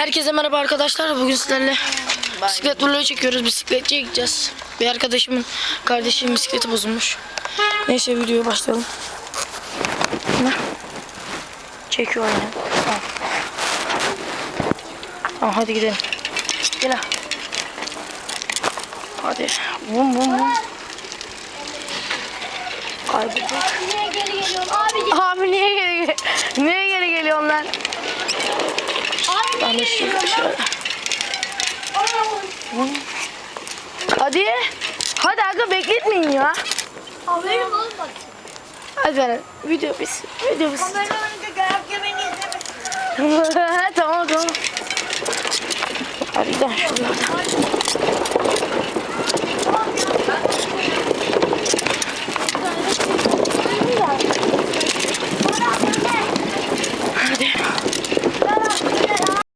Herkese merhaba arkadaşlar. Bugün sizlerle bisiklet vlogu çekiyoruz. Bisikletçiye gideceğiz. Bir arkadaşımın kardeşinin bisikleti bozulmuş. Neyse videoya başlayalım. Ne? Çekiyor aynen. Tamam. Tamam hadi gidelim. Gel ha. Hadi. Bum bum bum. Kaybolduk. Niye geliyorsun abi? Abi niye geri gel Niye Şöyle. Hadi. Hadi aga bekletmeyin ya. Bak. Hadi ben video biz. Video biz. Kamera önünde dayak yemeni izlemek. tamam tamam. Hadi gidelim şuradan.